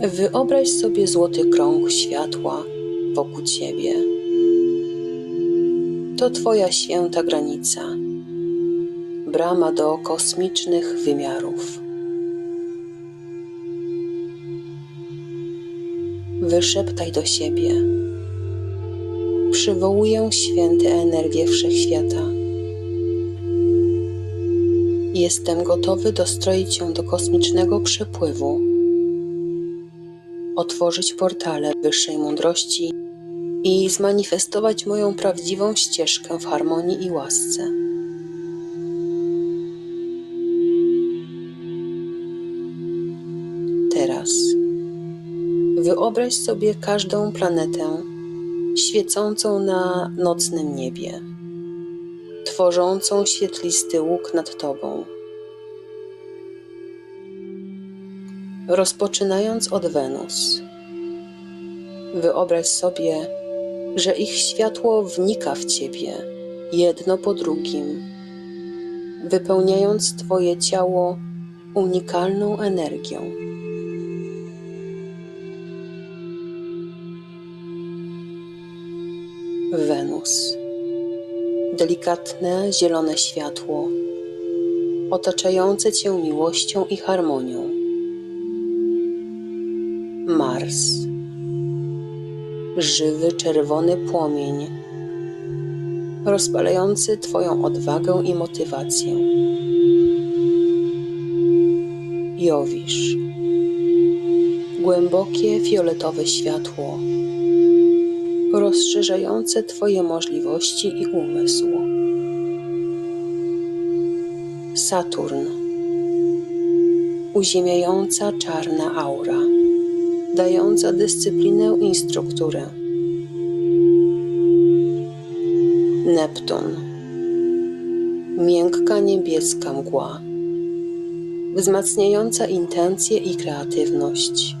Wyobraź sobie złoty krąg światła wokół ciebie. To Twoja święta granica, brama do kosmicznych wymiarów. Wyszeptaj do siebie. Przywołuję święte energie wszechświata. Jestem gotowy dostroić się do kosmicznego przepływu, otworzyć portale wyższej mądrości i zmanifestować moją prawdziwą ścieżkę w harmonii i łasce. Teraz wyobraź sobie każdą planetę świecącą na nocnym niebie, tworzącą świetlisty łuk nad tobą. Rozpoczynając od Wenus, wyobraź sobie, że ich światło wnika w ciebie jedno po drugim, wypełniając twoje ciało unikalną energią. Wenus. Delikatne, zielone światło, otaczające cię miłością i harmonią. Mars. Żywy, czerwony płomień, rozpalający Twoją odwagę i motywację. Jowisz. Głębokie, fioletowe światło, rozszerzające Twoje możliwości i umysł. Saturn. Uziemiająca czarna aura, dająca dyscyplinę i strukturę. Neptun. Miękka niebieska mgła, wzmacniająca intencje i kreatywność.